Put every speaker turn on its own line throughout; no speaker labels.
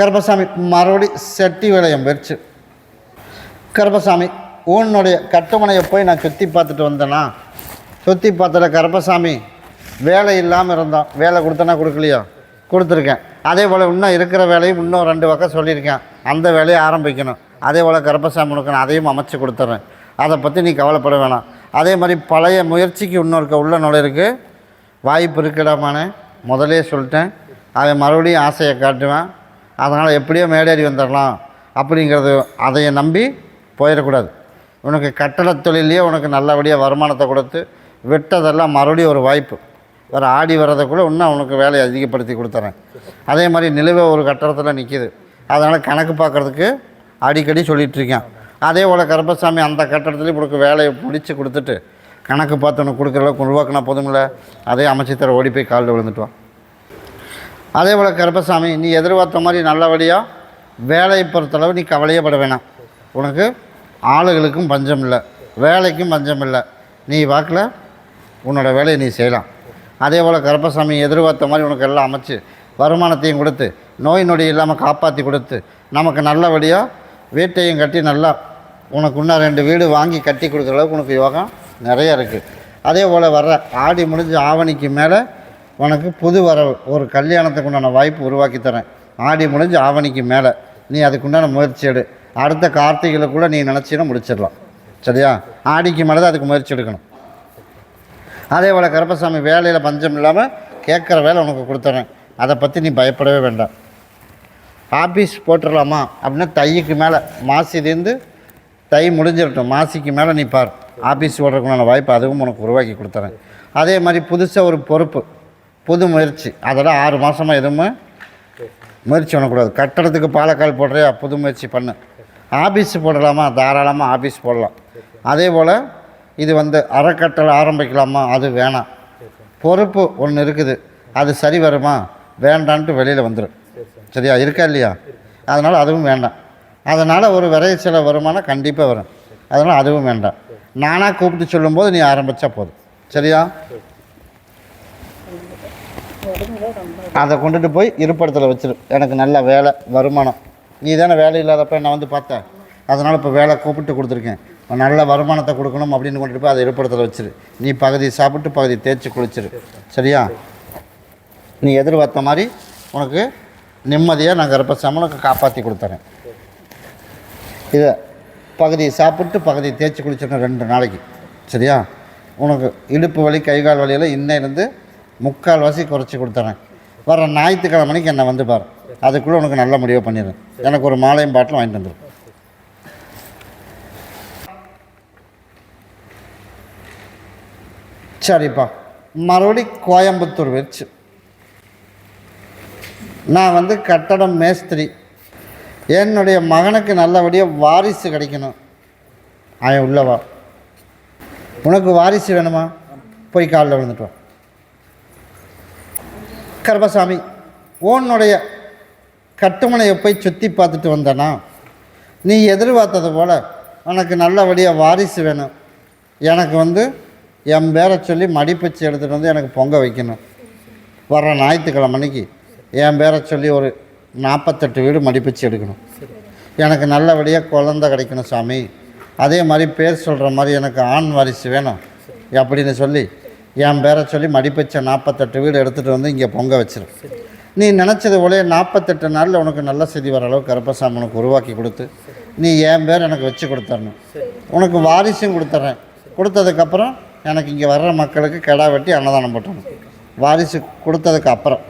கருப்பசாமி மறுபடி செட்டி விளையம் வெறிச்சு. கருப்பசாமி உன்னுடைய கட்டுமனையை போய் நான் சுற்றி பார்த்துட்டு வந்தேனா? சுற்றி பார்த்தல கருப்பசாமி வேலை இல்லாமல் இருந்தோம் வேலை கொடுத்தனா கொடுக்கலையோ? கொடுத்துருக்கேன். அதே போல் இன்னும் இருக்கிற வேலையும் இன்னும் ரெண்டு பக்கம் சொல்லியிருக்கேன். அந்த வேலையை ஆரம்பிக்கணும். அதே போல் கருப்பசாமி உனக்கு நான் அதையும் அமைச்சு கொடுத்துட்றேன் அதை பற்றி நீ கவலைப்பட வேணாம். அதே மாதிரி பழைய முயற்சிக்கு இன்னும் இருக்க உள்ள நுழையிருக்கு வாய்ப்பு இருக்குடாமானே முதலே சொல்லிட்டேன். அவன் மறுபடியும் ஆசையை காட்டுவேன். அதனால் எப்படியோ மேடேறி வந்துடலாம் அப்படிங்கிறது அதையை நம்பி போயிடக்கூடாது. உனக்கு கட்டடத் தொழிலையே உனக்கு நல்லபடியாக வருமானத்தை கொடுத்து விட்டதெல்லாம் மறுபடியும் ஒரு வாய்ப்பு. வேறு ஆடி வர்றதுக்குள்ளே இன்னும் உனக்கு வேலையை அதிகப்படுத்தி கொடுத்துறேன். அதே மாதிரி நிலுவை ஒரு கட்டடத்தில் நிற்கிது அதனால் கணக்கு பார்க்குறதுக்கு அடிக்கடி சொல்லிகிட்ருக்கேன் அதே போல் கருப்பசாமி அந்த கட்டடத்துலேயும் உனக்கு வேலையை முடித்து கொடுத்துட்டு கணக்கு பார்த்து உனக்கு கொடுக்குற அளவுக்கு உருவாக்கினா போதுமில்ல அதே அமைச்சு தர ஓடி போய் காலில் விழுந்துட்டு அதே போல் கருப்பசாமி நீ எதிர்பார்த்த மாதிரி நல்லபடியாக வேலையை பொறுத்தளவு நீ கவலையே பட வேணாம். உனக்கு ஆளுகளுக்கும் பஞ்சம் இல்லை வேலைக்கும் பஞ்சம் இல்லை. நீ வாக்கில் உன்னோட வேலையை நீ செய்யலாம். அதே போல் கருப்பசாமி எதிர்பார்த்த மாதிரி உனக்கு எல்லாம் அமைச்சு வருமானத்தையும் கொடுத்து நோய் நொடி இல்லாமல் காப்பாற்றி கொடுத்து நமக்கு நல்லபடியாக வீட்டையும் கட்டி நல்லா உனக்கு இன்னும் ரெண்டு வீடு வாங்கி கட்டி கொடுக்குற அளவுக்கு உனக்கு யோகம் நிறைய இருக்குது அதே போல் வர்ற ஆடி முடிஞ்சு ஆவணிக்கு மேலே உனக்கு புது வரவு ஒரு கல்யாணத்துக்கு உண்டான வாய்ப்பு உருவாக்கி தரேன். ஆடி முடிஞ்சு ஆவணிக்கு மேலே. நீ அதுக்குண்டான முயற்சி எடு. அடுத்த கார்த்திகையில் கூட நீ நினச்சினா முடிச்சிடலாம். சரியா? ஆடிக்கு மேலே தான் அதுக்கு முயற்சி எடுக்கணும். அதே போல் கருப்பசாமி வேலையில் பஞ்சம் இல்லாமல் கேட்குற வேலை உனக்கு கொடுத்துறேன். அதை பற்றி நீ பயப்படவே வேண்டாம். ஆஃபீஸ் போட்டுடலாமா அப்படின்னா தைக்கு மேலே. மாசிலேருந்து தை முடிஞ்சிடட்டும். மாசிக்கு மேலே நீ பார். ஆஃபீஸ் ஓடுறதுக்குண்டான வாய்ப்பு அதுவும் உனக்கு உருவாக்கி கொடுத்துறேன். அதே மாதிரி புதுசாக ஒரு பொறுப்பு. புது முயற்சி. அதெல்லாம் ஆறு மாதமாக எதுவுமே முயற்சி பண்ணக்கூடாது. கட்டடத்துக்கு பாலக்கால் போடுறியா? புது முயற்சி பண்ணு. ஆஃபீஸ் போடலாமா? தாராளமாக ஆஃபீஸ் போடலாம். அதே போல் இது வந்து அறக்கட்டளை ஆரம்பிக்கலாமா? அது வேணாம். பொறுப்பு ஒன்று இருக்குது. அது சரி வருமா? வேண்டான்ட்டு வெளியில் வந்துடும் சரியா? இருக்கா இல்லையா? அதனால் அதுவும் வேண்டாம். அதனால் ஒரு விரைய செலவு வருமானம் கண்டிப்பாக வரும். அதனால் அதுவும் வேண்டாம். நானாக கூப்பிட்டு சொல்லும்போது நீ ஆரம்பித்தா போதும். சரியா? அதை கொண்டுட்டு போய் இருப்பிடத்தில் வச்சிரு. எனக்கு நல்ல வேலை வருமானம். நீ தானே வேலை இல்லாதப்ப நான் வந்து பார்த்தேன் அதனால் இப்போ வேலை கூப்பிட்டு கொடுத்துருக்கேன். நல்ல வருமானத்தை கொடுக்கணும் அப்படின்னு கொண்டுட்டு போய் அதை இருப்பிடத்தில் வச்சிரு. நீ பகுதி சாப்பிட்டு பகுதி தேய்ச்சி குளிச்சிரு. சரியா? நீ எதிர்பார்த்த மாதிரி உனக்கு நிம்மதியாக நான் கர்ப்பசாம உனக்கு காப்பாற்றி கொடுத்துறேன். இதை பகுதி சாப்பிட்டு பகுதி தேய்ச்சி குளிச்சிடணும் ரெண்டு நாளைக்கு. சரியா? உனக்கு இடுப்பு வலி கை கால் வலியெல்லாம் இன்னையிலேருந்து முக்கால் வாசி குறைச்சி கொடுத்துறேன். வர ஞாயிற்றுக்கிழமை மணிக்கு என்னை வந்து பாரு. அதுக்குள்ளே உனக்கு நல்ல முடிவு பண்ணிடுறேன். எனக்கு ஒரு மாலையும் பாட்டில் வாங்கிட்டு வந்துடும் சரிப்பா. மறுபடி கோயம்புத்தூர் வச்சு நான் வந்து கட்டடம் மேஸ்திரி. என்னுடைய மகனுக்கு நல்லபடியாக வாரிசு கிடைக்கணும். அவன் உள்ளவா உனக்கு வாரிசு வேணுமா? போய் காலில் விழுந்துட்டு வா. கர்பசாமி உன்னுடைய கட்டுமனையை போய் சுற்றி பார்த்துட்டு வந்தனா? நீ எதிர்பார்த்தது போல் உனக்கு நல்லபடியாக வாரிசு வேணும். எனக்கு வந்து என் பேரை சொல்லி மடிப்பச்சு எடுத்துகிட்டு வந்து எனக்கு பொங்க வைக்கணும். வர்ற ஞாயிற்றுக்கிழமை அன்னைக்கு என் பேரை சொல்லி ஒரு நாற்பத்தெட்டு வீடு மடிப்பச்சு எடுக்கணும். எனக்கு நல்லபடியாக குழந்த கிடைக்கணும் சாமி. அதே மாதிரி பேர் சொல்கிற மாதிரி எனக்கு ஆண் வாரிசு வேணும். அப்படின்னு சொல்லி என் பேரை சொல்லி மடிப்பச்ச நாற்பத்தெட்டு வீடு எடுத்துகிட்டு வந்து இங்கே பொங்க வச்சிரு. நீ நினச்சது போலே நாற்பத்தெட்டு நாளில் உனக்கு நல்ல செய்தி வர அளவுக்கு கருப்பசாமி உனக்கு உருவாக்கி கொடுத்து நீ என் பேர் எனக்கு வச்சு கொடுத்துடணும் உனக்கு வாரிசும் கொடுத்துட்றேன் கொடுத்ததுக்கப்புறம் எனக்கு இங்கே வர்ற மக்களுக்கு கிடா வெட்டி அன்னதானம் போட்டணும் வாரிசு கொடுத்ததுக்கு அப்புறம்.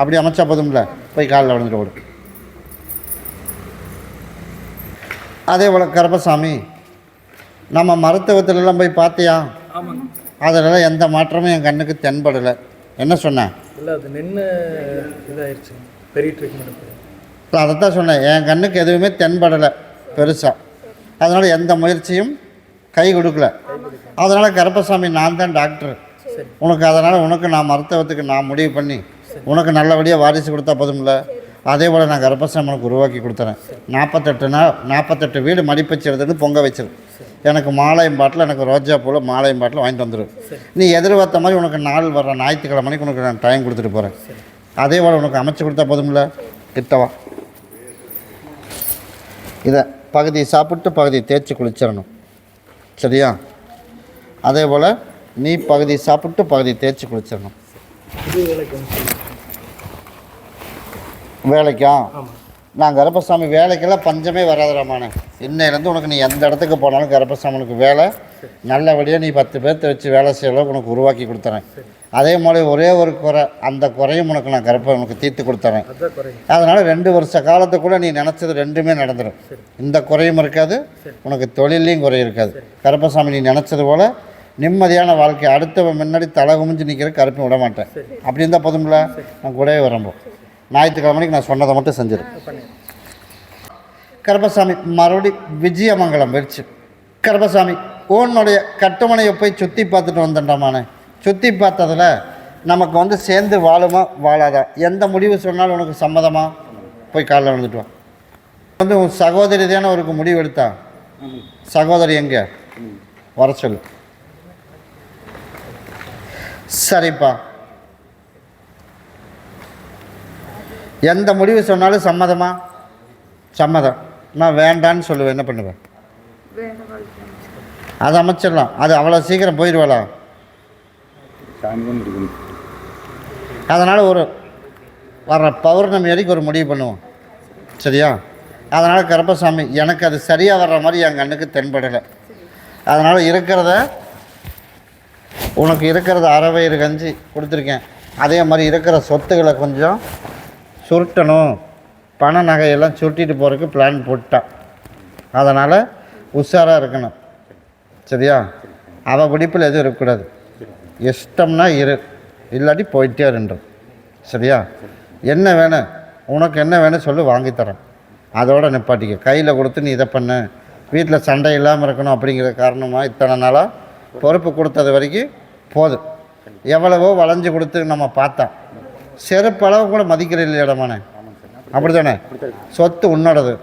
அப்படி அமைச்சா போதும்ல? போய் காலில் விழுந்துட்டு ஓடு. அதே போல் கருப்பசாமி நம்ம மருத்துவத்திலலாம் போய் பார்த்தியா? அதிலலாம் எந்த மாற்றமும் என் கண்ணுக்கு தென்படலை. என்ன சொன்னேன்
இல்லை அது நின்று இதாயிருச்சு. பெரிய ட்ரீட்மெண்ட்
இல்லை அதைத்தான் சொன்னேன். என் கண்ணுக்கு எதுவுமே தென்படலை பெருசாக அதனால் எந்த முயற்சியும் கை கொடுக்கல. அதனால் கருப்பசாமி நான் தான் டாக்டர் உனக்கு அதனால் உனக்கு நான் மருத்துவத்துக்கு நான் முடிவு பண்ணி உனக்கு நல்லபடியாக வாரிசு கொடுத்தா போதும்ல? அதே போல் நான் கர்ப்பசாமி உனக்கு உருவாக்கி கொடுத்துறேன். நாற்பத்தெட்டு நாள் நாற்பத்தெட்டு வீடு மடிப்பச்சு எடுத்துட்டு பொங்க வச்சிரு. எனக்கு மாலையும் பாட்டில் எனக்கு ரோஜா பூவில் மாலையும் பாட்டில் வாங்கிட்டு வந்துடு நீ எதிர்பார்த்த மாதிரி உனக்கு நாள் வர்ற ஞாயிற்றுக்கிழமை மணிக்கு உனக்கு நான் டைம் கொடுத்துட்டு போகிறேன் அதே போல் உனக்கு அமைச்சு கொடுத்தா போதும்ல? கிட்டவா இதை பகுதி சாப்பிட்டு பகுதி தேய்ச்சி குளிச்சிடணும். சரியா? அதே போல் நீ பகுதி சாப்பிட்டு பகுதி தேய்ச்சி குளிச்சிடணும்.
வேலைக்கு
நான் கருப்பசாமி வேலைக்கெல்லாம் பஞ்சமே வராதுராமானே. இன்னையிலேருந்து உனக்கு நீ எந்த இடத்துக்கு போனாலும் கருப்பசாமினுக்கு வேலை. நல்லபடியாக நீ பத்து பேர்த்த வச்சு வேலை செய்ய அளவுக்கு உனக்கு உருவாக்கி கொடுத்துறேன். அதே மாதிரி ஒரே ஒரு குறை அந்த குறையும் உனக்கு நான் கருப்பை உனக்கு தீர்த்து கொடுத்துறேன். அதனால் ரெண்டு வருஷ காலத்துக்குள்ளே நீ நினச்சது ரெண்டுமே நடந்துடும் இந்த குறையும் இருக்காது உனக்கு தொழிலையும் குறை இருக்காது. கருப்பசாமி நீ நினச்சது போல் நிம்மதியான வாழ்க்கை. அடுத்தவன் முன்னாடி தலை குமிஞ்சு நிற்கிற கருப்பை விட மாட்டேன் அப்படி இருந்தால் போதும்ல? நான் கூடவே வரம்போ ஞாயிற்றுக்கிழமைக்கு நான் சொன்னதை மட்டும் செஞ்சிரு கருப்பசாமி மறுபடி விஜயமங்கலம் வெடிச்சு கருப்பசாமி உன்னுடைய கட்டுமனையை போய் சுற்றி பார்த்துட்டு வந்துட்டோமானே சுற்றி பார்த்ததில் நமக்கு வந்து சேர்ந்து வாழுமா வாழாதா? எந்த முடிவு சொன்னாலும் உனக்கு சம்மதமா? போய் காலைல விழுந்துட்டு வா. வந்து உன் சகோதரி தானே ஒரு முடிவு எடுத்தா? சகோதரி எங்கே? வர சொல்லு. சரிப்பா. எந்த முடிவு சொன்னாலும் சம்மதமா? சம்மதம். நான் வேண்டான்னு சொல்லுவேன். என்ன பண்ணுவேன் அது அமைச்சிடலாம். அது அவ்வளோ சீக்கிரம் போயிடுவாளா? அதனால் ஒரு வர்ற பௌர்ணமி வரைக்கும் ஒரு முடிவு பண்ணுவோம். சரியா? அதனால் கருப்பசாமி எனக்கு அது சரியாக வர்ற மாதிரி என் கண்ணுக்கு தென்படலை. அதனால் இருக்கிறத உனக்கு இருக்கிறத அறவயிறு கஞ்சி கொடுத்துருக்கேன். அதே மாதிரி இருக்கிற சொத்துக்களை கொஞ்சம் சுருட்டணும். பண நகையெல்லாம் சுருட்டிட்டு போகிறதுக்கு பிளான் போட்டான் அதனால் உஷாராக இருக்கணும். சரியா? அவள் பிடிப்பில் எதுவும் இருக்கக்கூடாது. இஷ்டம்னா இரு. இல்லாட்டி போயிட்டே இருன்றோம் சரியா? என்ன வேணும் உனக்கு என்ன வேணும் சொல்லி வாங்கித்தரேன் அதோட நிப்பாட்டிக்க. கையில் கொடுத்து நீ இதை பண்ணு. வீட்டில் சண்டை இல்லாமல் இருக்கணும் அப்படிங்கிற காரணமாக இத்தனை நாளாக பொறுப்பு கொடுத்தது வரைக்கும் போதும். எவ்வளவோ வளைஞ்சு கொடுத்து நம்ம பார்த்தோம். செருப்பளவு கூட மதிக்கிற இல்லையடமானே? அப்படி தானே சொத்து உன்னோடது.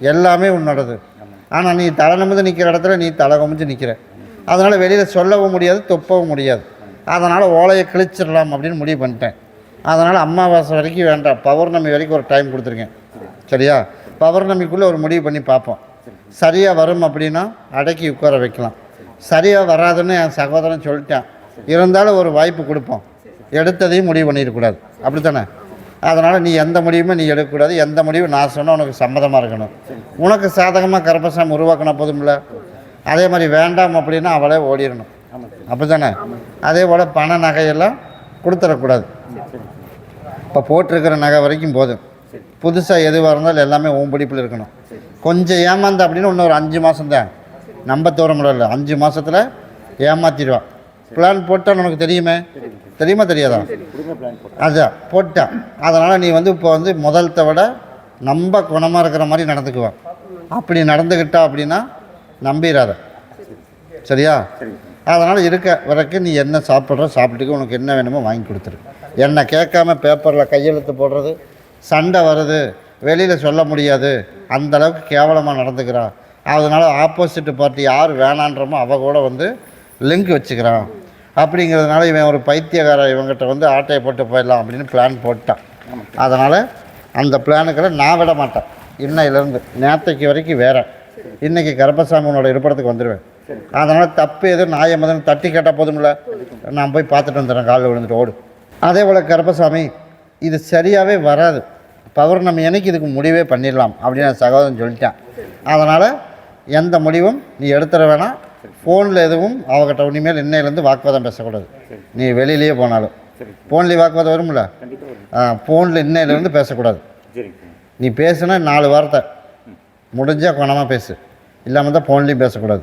எல்லாமே உன்னோடது. ஆனால் நீ தலை நிமிர்ந்து நிற்கிற இடத்துல நீ தலை குமிஞ்சு நிற்கிற அதனால் வெளியில் சொல்லவும் முடியாது தொப்பவும் முடியாது. அதனால் ஓலையை கிழிச்சிடலாம் அப்படின்னு முடிவு பண்ணிட்டேன். அதனால் அமாவாசை வரைக்கும் வேண்டாம். பௌர்ணமி வரைக்கும் ஒரு டைம் கொடுத்துருக்கேன். சரியா? பௌர்ணமிக்குள்ளே ஒரு முடிவு பண்ணி பார்ப்போம். சரியாக வரும் அப்படின்னா அடக்கி உட்கார வைக்கலாம். சரியாக வராதுன்னு என் சகோதரன் சொல்லிட்டான். இருந்தாலும் ஒரு வாய்ப்பு கொடுப்போம். எடுத்ததையும் முடிவு பண்ணிடக்கூடாது. அப்படி தானே அதனால் நீ எந்த முடிவுமே நீ எடுக்கக்கூடாது. எந்த முடிவு நான் சொன்னால் உனக்கு சம்மதமாக இருக்கணும். உனக்கு சாதகமாக கருப்பசாமி உருவாக்கினா போதும்ல? அதே மாதிரி வேண்டாம் அப்படின்னா அவளே ஓடிடணும். அப்படி தானே அதே போல் பண நகையெல்லாம் கொடுத்துடக்கூடாது. இப்போ போட்டிருக்கிற நகை வரைக்கும் போதும். புதுசாக எதுவாக இருந்தாலும் எல்லாமே உன் பிடிப்பில் இருக்கணும். கொஞ்சம் ஏமாந்த அப்படின்னு இன்னொரு ஒரு அஞ்சு மாதம் தான் நம்ப தோற முடியல அஞ்சு மாதத்தில் ஏமாத்திடுவான் பிளான் போட்டால் உனக்கு தெரியுமே? தெரியுமா தெரியாதா? அதான் போட்டான் அதனால் நீ வந்து இப்போ வந்து முதல்த்த விட நம்ப குணமாக இருக்கிற மாதிரி நடந்துக்குவேன் அப்படி நடந்துக்கிட்டா அப்படின்னா நம்பிடாத சரியா? அதனால் இருக்க வரைக்கும் நீ என்ன சாப்பிட்ற சாப்பிட்டுக்கு உனக்கு என்ன வேணுமோ வாங்கி கொடுத்துரு. என்னை கேட்காம பேப்பரில் கையெழுத்து போடுறது சண்டை வருது வெளியில் சொல்ல முடியாது அந்தளவுக்கு கேவலமாக நடந்துக்கிறான் அதனால் ஆப்போசிட் பார்ட்டி யார் வேணான்றமோ அவ கூட வந்து லிங்க் வச்சுக்கிறான். அப்படிங்கிறதுனால இவன் ஒரு பைத்தியக்கார இவங்கிட்ட வந்து ஆட்டையை போட்டு போயிடலாம் அப்படின்னு பிளான் போட்டான். அதனால் அந்த பிளானுக்கெல்லாம் நான் விட மாட்டேன். இன்னையிலேருந்து நேற்றைக்கு வரைக்கும் வேற. இன்றைக்கி கருப்பசாமியோட உன்னோட இருப்பிடத்துக்கு வந்துடுவேன் அதனால் தப்பு எதுவும் நாயை மதம் தட்டி கேட்டால் போதும்ல? நான் போய் பார்த்துட்டு வந்துடுறேன் காலில் விழுந்துட்டு ஓடு. அதே போல் கருப்பசாமி இது சரியாகவே வராது. பௌர்ணமி அன்னைக்கு இதுக்கு முடிவே பண்ணிடலாம் அப்படின்னு சகோதரன் சொல்லிட்டேன். அதனால் எந்த முடிவும் நீ எடுத்துட வேணாம். ஃபோனில் எதுவும் அவகிட்ட இனிமேல் இன்னையிலேருந்து வாக்குவாதம் பேசக்கூடாது. நீ வெளியிலேயே போனாலும். ஃபோன்லேயே வாக்குவாதம் வரும்ல? ஃபோனில் இன்னையிலேருந்து பேசக்கூடாது. நீ பேசுனா நாலு வார்த்தை. முடிஞ்சால் குணமாக பேசு. இல்லாமல் தான் ஃபோன்லேயும் பேசக்கூடாது.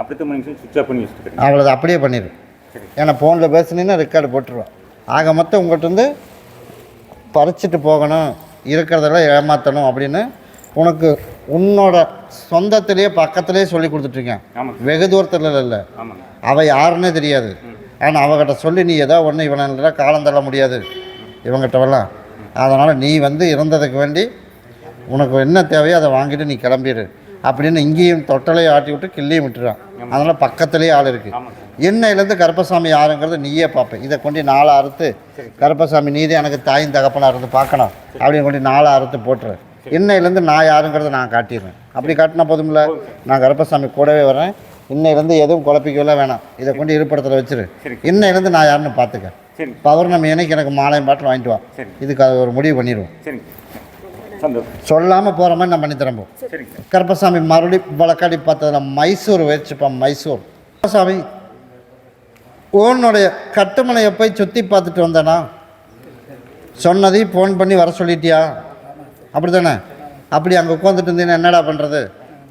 அப்படித்தான் பண்ணி சுவிட்ச் ஆஃப் பண்ணி வச்சுட்டு
அவ்வளோது அப்படியே பண்ணிடு. ஏன்னா ஃபோனில் பேசுனீங்கன்னா ரெக்கார்டு போட்டுருவான். ஆக மொத்தம் உங்கள்கிட்ட இருந்து பறிச்சிட்டு போகணும். இருக்கிறதெல்லாம் ஏமாற்றணும் அப்படின்னு உனக்கு உன்னோட சொந்தத்திலேயே பக்கத்திலேயே சொல்லி கொடுத்துட்ருக்கேன் வெகு தூரத்தில் இல்லை. அவள் யாருன்னே தெரியாது. ஆனால் அவகிட்ட சொல்லி நீ ஏதோ ஒன்று இவனை காலம் தள்ள முடியாது. இவங்கிட்டவெல்லாம் அதனால் நீ வந்து இறந்ததுக்கு வேண்டி உனக்கு என்ன தேவையோ அதை வாங்கிட்டு நீ கிளம்பிடு. அப்படின்னு இங்கேயும் தொட்டலையும் ஆட்டி விட்டு கிள்ளியும் விட்டுறான். அதனால் பக்கத்துலேயே ஆள் இருக்குது
ஆமாங்க.
இன்னையிலேருந்து கருப்பசாமி யாருங்கிறத நீயே பார்ப்பேன் இதை கொண்டு நாலு அறுத்து கருப்பசாமி நீதே எனக்கு தாயின் தகப்பனாக இருந்து பார்க்கணும். அப்படின்னு கொண்டு நாலு அறுத்து போட்டுரு. இன்னையிலேருந்து நான் யாருங்கிறத நான் காட்டிடுறேன். அப்படி காட்டினா போதும்ல? நான் கருப்பசாமி கூடவே வரேன் இன்னையிலேருந்து எதுவும் குழப்பிக்கவே வேணாம். இதை கொண்டு இருப்பிடத்தில் வச்சிரு.
சரி.
இன்னையிலேருந்து நான் யாருன்னு பார்த்துக்க. பௌர்ணமி அன்னைக்கு எனக்கு மாலையும் பாட்டில் வாங்கிட்டு வா. இதுக்கு அது ஒரு முடிவு பண்ணிடுவோம். சொல்லாமல் போகிற மாதிரி நான் பண்ணி தரம்போம் கருப்பசாமி மறுபடி வழக்காடி பார்த்ததில் மைசூர் வச்சுப்பான் மைசூர். கருப்பசாமி உன்னுடைய கட்டுமனையை போய் சுற்றி பார்த்துட்டு வந்தேனா? சொன்னதையும் ஃபோன் பண்ணி வர சொல்லிட்டியா? அப்படி தானே அப்படி அங்கே உட்காந்துட்டு இருந்தீங்கன்னா என்னடா பண்ணுறது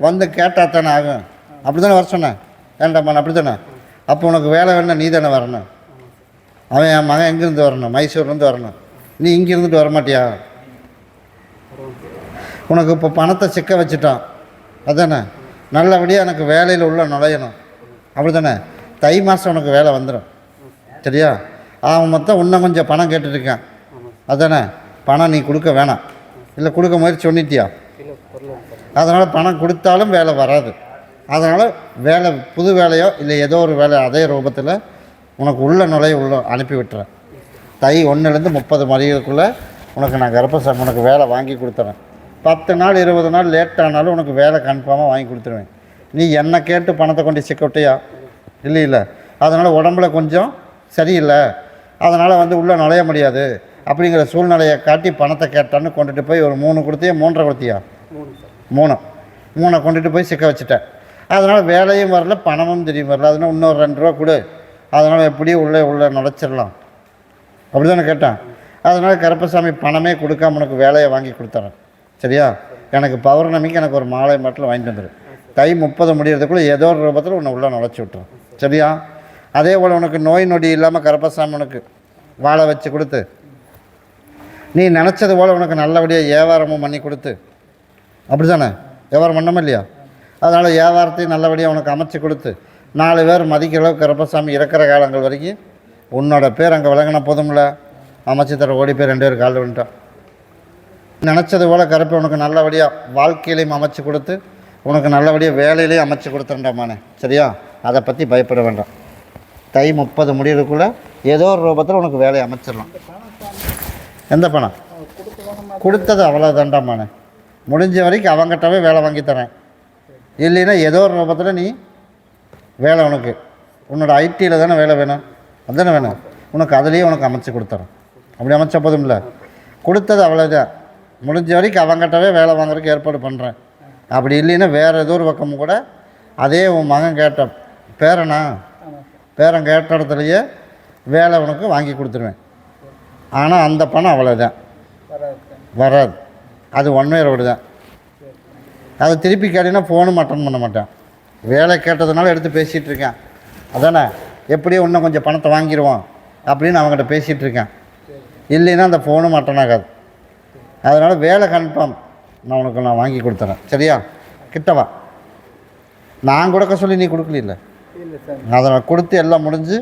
வந்து கேட்டால் தானே ஆகும். அப்படி தானே வர சொன்னேன். ஏன்டாம்மா அப்படி தானே அப்போ உனக்கு வேலை வேணா நீ தானே வரணும். அவன் என் மகன் எங்கேருந்து வரணும்? மைசூர்லேருந்து வரணும். நீ இங்கே இருந்துட்டு வர மாட்டியா உனக்கு இப்போ பணத்தை சிக்க வச்சுட்டான். அதானே? நல்லபடியாக எனக்கு வேலையில் உள்ள நுழையணும். அப்படி தானே தை மாதம் உனக்கு வேலை வந்துடும் சரியா? அவன் மொத்தம் இன்னும் கொஞ்சம் பணம் கேட்டுட்ருக்கேன் அதானே? பணம் நீ கொடுக்க வேணாம். இல்லை கொடுக்க மாதிரி சொன்னிட்டியா அதனால் பணம் கொடுத்தாலும் வேலை வராது. அதனால் வேலை புது வேலையோ இல்லை ஏதோ ஒரு வேலை அதே ரூபத்தில் உனக்கு உள்ள நுழைய உள்ள அனுப்பி விட்டுறேன். தை ஒன்றுலேருந்து முப்பது மணிகளுக்குள்ளே உனக்கு நான் கர்ப்பசம் உனக்கு வேலை வாங்கி கொடுத்துறேன். பத்து நாள் இருபது நாள் லேட் ஆனாலும் உனக்கு வேலை கன்ஃபார்மாக வாங்கி கொடுத்துருவேன். நீ என்னை கேட்டு பணத்தை கொண்டு சிக்கவிட்டியா? இல்லை இல்லை அதனால் உடம்புல கொஞ்சம் சரியில்லை. அதனால் வந்து உள்ளே நுழைய முடியாது. அப்படிங்கிற சூழ்நிலையை காட்டி பணத்தை கேட்டான்னு கொண்டுட்டு போய் ஒரு மூணு கொடுத்தியா மூன்றரை கொடுத்தியா? மூணு மூணை. கொண்டுட்டு போய் சிக்க வச்சுட்டேன். அதனால் வேலையும் வரல பணமும் தெரியும் வரல. அதனால் இன்னொரு ரெண்டு ரூபா கொடு. அதனால் எப்படியும் உள்ளே உள்ளே நுழைச்சிடலாம். அப்படி தானே கேட்டேன். அதனால் கருப்பசாமி பணமே கொடுக்காம உனக்கு வேலையை வாங்கி கொடுத்துறேன். சரியா? எனக்கு பௌர்ணமிக்கு எனக்கு ஒரு மாலை மட்டும் வாங்கிட்டு வந்துடு தை முப்பது முடியறதுக்குள்ளே ஏதோ ஒரு ரூபத்தில் உன்னை உள்ளே நுழைச்சி விட்டுரும். சரியா? அதே போல் உனக்கு நோய் நொடி இல்லாமல் கருப்பசாமி உனக்கு வாழை வச்சு கொடுத்து நீ நினச்சது போல் உனக்கு நல்லபடியாக வியாபாரமும் பண்ணி கொடுத்து. அப்படி தானே வியாபாரம் பண்ணோமா இல்லையா? அதனால் வியாபாரத்தையும் நல்லபடியாக உனக்கு அமைச்சு கொடுத்து நாலு பேர் மதிக்கிற அளவுக்கு கருப்பசாமி இறக்குற காலங்கள் வரைக்கும் உன்னோட பேர் அங்கே விளங்கின போதும்ல? அமைச்சு தர ஓடி போய் ரெண்டு பேர் காலில் விட்டான் நினச்சது போல் கருப்பை உனக்கு நல்லபடியாக வாழ்க்கையிலையும் அமைச்சு கொடுத்து உனக்கு நல்லபடியாக வேலையிலையும் அமைச்சு கொடுத்துட்டாமானே சரியா? அதை பற்றி பயப்பட வேண்டாம். தை முப்பது முடியறதுக்குள்ளே ஏதோ ஒரு ரூபத்தில் உனக்கு வேலையை அமைச்சிடலாம். எந்த பணம்? கொடுத்தது அவ்வளோதாண்டாமானே முடிஞ்ச வரைக்கும் அவங்ககிட்டவே வேலை வாங்கி தரேன். இல்லைன்னா ஏதோ ஒரு ரூபத்தில் நீ வேலை உனக்கு. உன்னோட ஐடியில் தானே வேலை வேணும். அதுதானே வேணும். உனக்கு அதுலேயே உனக்கு அமைச்சு கொடுத்துறேன். அப்படி அமைச்ச போதும்ல? கொடுத்தது அவ்வளோதான் முடிஞ்ச வரைக்கும் அவங்ககிட்டவே வேலை வாங்குறதுக்கு ஏற்பாடு பண்ணுறேன் அப்படி இல்லைன்னா வேறு ஏதோ ஒரு பக்கமும் கூட அதே உன் மகன் கேட்ட பேரனா? பேரன் கேட்ட இடத்துலையே வேலை உனக்கு வாங்கி கொடுத்துருவேன். ஆனால் அந்த பணம் அவ்வளோதான் வராது. அது ஒன் வே ரோடு தான். அதை திருப்பி கேட்டீங்கன்னா ஃபோனும் அட்டன் பண்ண மாட்டேன். வேலை கேட்டதுனால எடுத்து பேசிகிட்டு இருக்கேன். அதானே? எப்படியும் இன்னும் கொஞ்சம் பணத்தை வாங்கிடுவோம் அப்படின்னு அவங்ககிட்ட பேசிகிட்டு இருக்கேன். இல்லைன்னா அந்த ஃபோனும் அட்டன் ஆகாது. அதனால் வேலை கன்ஃபார்ம் நான் உனக்கு நான் வாங்கி கொடுத்துறேன். சரியா? கிட்டவா நான் கொடுக்க சொல்லி நீ கொடுக்கல
சார்.
அதனால் கொடுத்து எல்லாம் முடிஞ்சு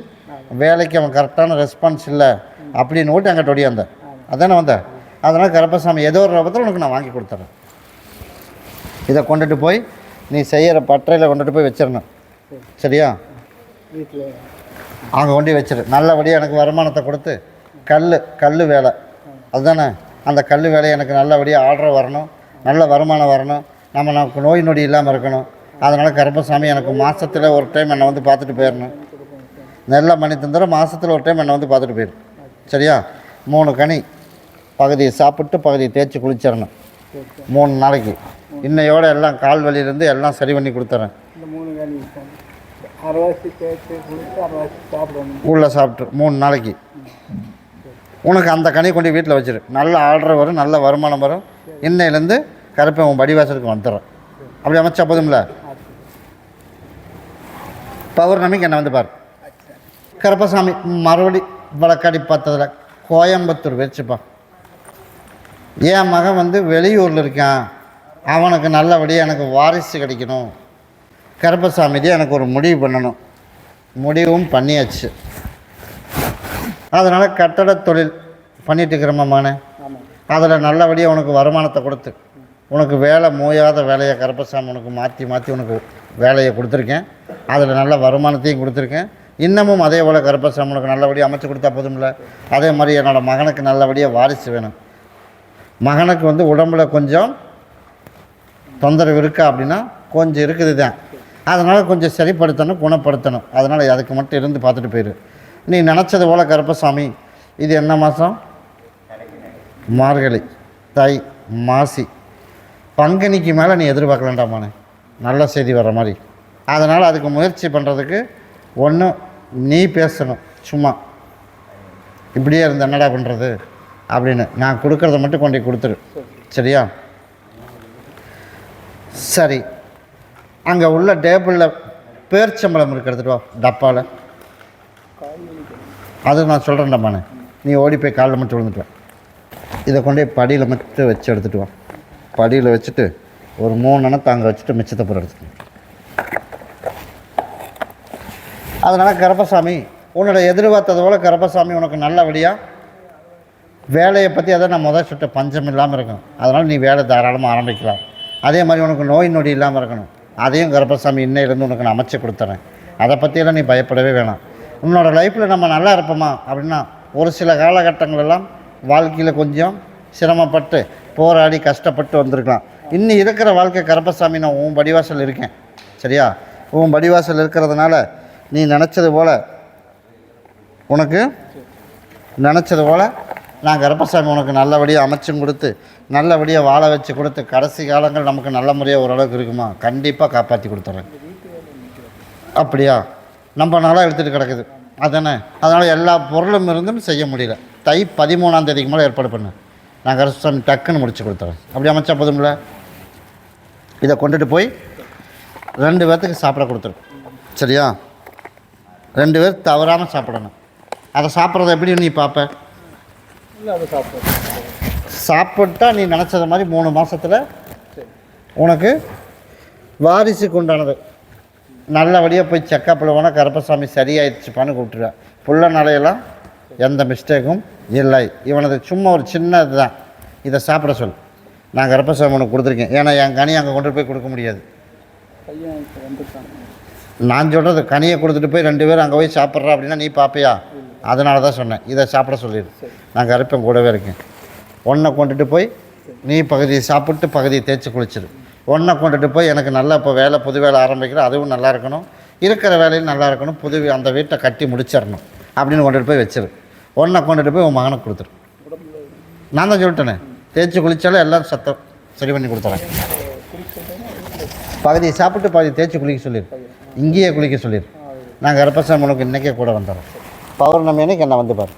வேலைக்கு அவன் கரெக்டான ரெஸ்பான்ஸ் இல்லை. அப்படின்னு ஓட்டு அங்கிட்ட ஒடியாந்த அதானே வந்த? அதனால் கருப்பசாமி ஏதோ ஒரு ரூபத்தில் உனக்கு நான் வாங்கி கொடுத்துட்றேன் இதை கொண்டுட்டு போய் நீ செய்கிற பட்டறையில் கொண்டுட்டு போய் வச்சிடணும். சரியா? அங்கே கொண்டு வச்சிரு. நல்லபடியாக எனக்கு வருமானத்தை கொடுத்து கல் கல் வேலை. அதுதானே? அந்த கல் வேலையை எனக்கு நல்லபடியாக ஆர்டர் வரணும். நல்ல வருமானம் வரணும். நம்ம நமக்கு நோய் நொடி இல்லாமல் இருக்கணும். அதனால் கருப்பசாமி எனக்கு மாதத்தில் ஒரு டைம் என்னை வந்து பார்த்துட்டு போயிடணும். நல்ல மணி தந்துடும் மாதத்தில் ஒரு டைம் என்னை வந்து பார்த்துட்டு போயிரு. சரியா? மூணு கனி. பகுதியை சாப்பிட்டு பகுதியை தேய்ச்சி குளிச்சிடணும். மூணு நாளைக்கு. இன்னையோட எல்லாம் கால் வலியிலேருந்து எல்லாம் சரி பண்ணி கொடுத்துறேன். உள்ளே சாப்பிட்டு மூணு நாளைக்கு. உனக்கு அந்த கனி கொண்டு வீட்டில் வச்சிரு. நல்ல ஆர்டர் வரும் நல்ல வருமானம் வரும். இன்னையிலேருந்து கருப்பை உன் படிவாசலுக்கு வந்துடுறேன். அப்படி அமைச்சா போதும்ல? பௌர்ணமிக்கு என்னை வந்து பாரு. கருப்பசாமி மறுபடி வழக்காடி பார்த்ததில் கோயம்புத்தூர் வச்சுப்பா. என் மகன் வந்து வெளியூரில் இருக்கான். அவனுக்கு நல்லபடியாக எனக்கு வாரிசு கிடைக்கணும். கருப்பசாமிக்கு எனக்கு ஒரு முடிவு பண்ணணும். முடிவும் பண்ணியாச்சு. அதனால் கட்டட தொழில் பண்ணிகிட்டு இருக்கிறோமானே அதில் நல்லபடியாக உனக்கு வருமானத்தை கொடுத்து உனக்கு வேலை மோயாத வேலையை கருப்பசாமி உனக்கு மாற்றி மாற்றி உனக்கு வேலையை கொடுத்துருக்கேன். அதில் நல்ல வருமானத்தையும் கொடுத்துருக்கேன். இன்னமும் அதே போல் கருப்பசாமினுக்கு நல்லபடியாக அமைச்சு கொடுத்தா போதும்ல? அதே மாதிரி என்னோடய மகனுக்கு நல்லபடியாக வாரிசு வேணும். மகனுக்கு வந்து உடம்புல கொஞ்சம் தொந்தரவு இருக்கா அப்படின்னா கொஞ்சம் இருக்குது தான். அதனால் கொஞ்சம் சரிப்படுத்தணும் குணப்படுத்தணும். அதனால் அதுக்கு மட்டும் இருந்து பார்த்துட்டு போயிரு. நீ நினச்சது போல் கருப்பசாமி இது என்ன மாதம் மார்கழி. தை மாசி. பங்குனிக்கு மேலே நீ எதிர்பார்க்கலாண்டாமானே நல்ல செய்தி வர்ற மாதிரி. அதனால் அதுக்கு முயற்சி பண்ணுறதுக்கு ஒன்று நீ பேசணும் சும்மா. இப்படியே இருந்த என்னடா பண்ணுறது அப்படின்னு நான் கொடுக்கறத மட்டும் கொண்டு போய் கொடுத்துரு. சரியா? சரி. அங்கே உள்ள டேபிளில் பேர்ச்சம்பளம் இருக்கிறது வா டப்பாவில் அது நான் சொல்கிறேன்டாமாண்ணே நீ ஓடி போய் காலில் மட்டும் விழுந்துட்டு வா. இதை கொண்டு போய் படியில் மட்டும் வச்சு எடுத்துகிட்டு வா. படியில் வச்சுட்டு ஒரு மூணு எண்ணத்தை அங்கே வச்சுட்டு மிச்சத்தை போகிற எடுத்துக்கணும் வா. அதனால் கருப்பசாமி உன்னோட எதிர்பார்த்தது போல் கருப்பசாமி உனக்கு நல்லபடியாக வேலையை பற்றி அதை நான் முதல் சுட்ட பஞ்சம் இல்லாமல் இருக்கணும். அதனால் நீ வேலை தாராளமாக ஆரம்பிக்கலாம். அதே மாதிரி உனக்கு நோய் நொடி இல்லாமல் இருக்கணும். அதையும் கருப்பசாமி இன்னையிலேருந்து உனக்கு நான் அமைச்சு கொடுத்துறேன். அதை பற்றியெல்லாம் நீ பயப்படவே வேணாம். உன்னோட லைஃப்பில் நம்ம நல்லா இருப்போமா? அப்படின்னா ஒரு சில காலகட்டங்களெல்லாம் வாழ்க்கையில் கொஞ்சம் சிரமப்பட்டு போராடி கஷ்டப்பட்டு வந்திருக்கலாம். இன்னி இருக்கிற வாழ்க்கை கருப்பசாமி நான் உன் படிவாசல் இருக்கேன். சரியா? உன் படிவாசல் இருக்கிறதுனால நீ நினச்சது போல். உனக்கு? நினச்சது போல். நான் கருப்பசாமி உனக்கு நல்லபடியாக அமைச்சும் கொடுத்து நல்லபடியாக வாழ வச்சு கொடுத்து கடைசி காலங்கள் நமக்கு நல்ல முறையாக ஓரளவுக்கு இருக்குமா? கண்டிப்பாக காப்பாற்றி கொடுத்துட்றேன் அப்படியா? நம்ம நாளாக எடுத்துகிட்டு கிடக்குது. அதானே? அதனால் எல்லா பொருளும் இருந்தும் செய்ய முடியல. தை பதிமூணாம் தேதிக்கு மேலே ஏற்பாடு பண்ணு. நான் கருப்பசாமி டக்குன்னு முடிச்சு கொடுத்துறேன். அப்படி அமைச்சா போதும்ல? இதை கொண்டுட்டு போய் ரெண்டு பேர்த்துக்கு சாப்பிட கொடுத்துரு. சரியா? ரெண்டு பேர் தவறாமல் சாப்பிடணும். அதை சாப்பிட்றத எப்படி நீ பார்ப்ப?
இல்லை அதை சாப்பிடுவோம்
சாப்பிட்டா நீ நினச்சது மாதிரி மூணு மாதத்தில் உனக்கு வாரிசுக்கு உண்டானது. நல்லபடியாக போய் செக்கப்பில் போனால் கருப்பசாமி சரியாயிடுச்சுப்பான்னு கூப்பிட்டுருவேன் புள்ள நாளையெல்லாம் எந்த மிஸ்டேக்கும் இல்லை. இவனது சும்மா ஒரு சின்ன இதுதான் இதை சாப்பிட சொல் நான் கருப்பசாமி உனக்கு கொடுத்துருக்கேன். ஏன்னா என் கனி அங்கே கொண்டு போய் கொடுக்க முடியாது.
பையன் இப்போ
நான் சொல்கிறது கனியை கொடுத்துட்டு போய் ரெண்டு பேரும் அங்கே போய் சாப்பிட்றா அப்படின்னா நீ பார்ப்பியா அதனால தான் சொன்னேன். இதை சாப்பிட சொல்லிடு. நான் கருப்பேன் கூடவே இருக்கேன். ஒன்றை கொண்டுட்டு போய் நீ பகுதியை சாப்பிட்டு பகுதியை தேய்ச்சி குளிச்சிடு ஒன்றை கொண்டுட்டு போய் எனக்கு நல்லா இப்போ வேலை புது வேலை ஆரம்பிக்கிற அதுவும் நல்லா இருக்கணும். இருக்கிற வேலையும் நல்லா இருக்கணும். புது அந்த வீட்டை கட்டி முடிச்சிடணும் அப்படின்னு கொண்டுட்டு போய் வச்சிரு. ஒன்றை கொண்டுட்டு போய் உன் மகனுக்கு கொடுத்துரு. நான் தான் சொல்லிட்டேனே. தேய்ச்சி குளித்தாலும் எல்லாம் சத்தம். சரி பண்ணி கொடுத்துறேன். பகுதியை சாப்பிட்டு பாதி தேய்ச்சி குளிக்க சொல்லிடு. இங்கேயே குளிக்க சொல்லிடு. நாங்கள் கருப்பசாமி உனக்கு இன்றைக்கே கூட வந்துடுறோம். பௌர்ணமி அன்னைக்கு என்ன வந்து பாரு.